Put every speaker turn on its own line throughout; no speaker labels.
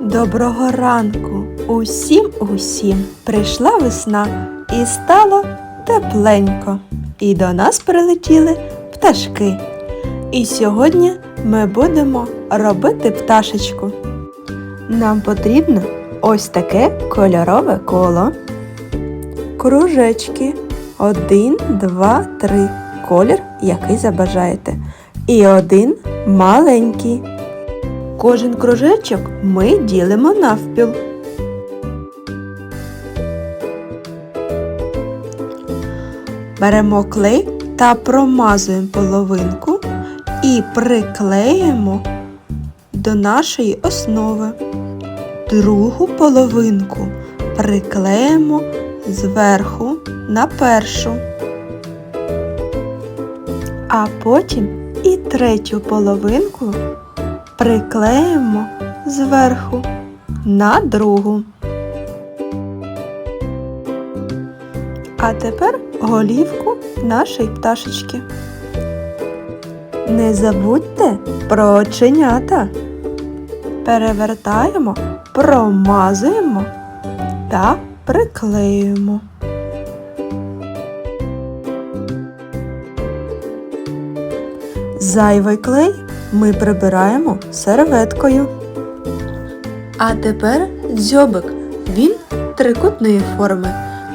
Доброго ранку усім усім прийшла весна і стало тепленько. І до нас прилетіли пташки. І сьогодні ми будемо робити пташечку. Нам потрібно ось таке кольорове коло, кружечки. Один, два, три. Колір, який забажаєте. І один маленький. Кожен кружечок ми ділимо навпіл. Беремо клей та промазуємо половинку і приклеїмо до нашої основи. Другу половинку приклеїмо зверху на першу. А потім і третю половинку приклеїмо зверху на другу. А тепер голівку нашої пташечки. Не забудьте про оченята. Перевертаємо, промазуємо та приклеюємо. Зайвий клей ми прибираємо серветкою. А тепер дзьобик. Він трикутної форми.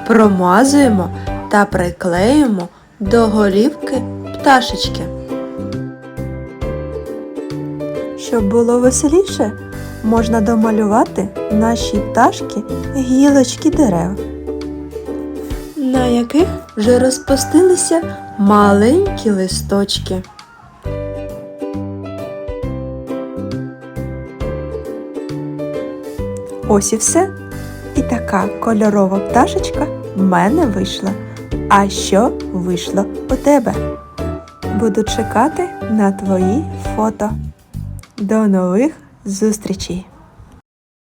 Промазуємо та приклеїмо до голівки пташечки. Щоб було веселіше, можна домалювати нашій пташки гілочки дерев, на яких вже розпустилися маленькі листочки. Ось і все. І така кольорова пташечка в мене вийшла. А що вийшло у тебе? Буду чекати на твої фото. До нових зустрічей!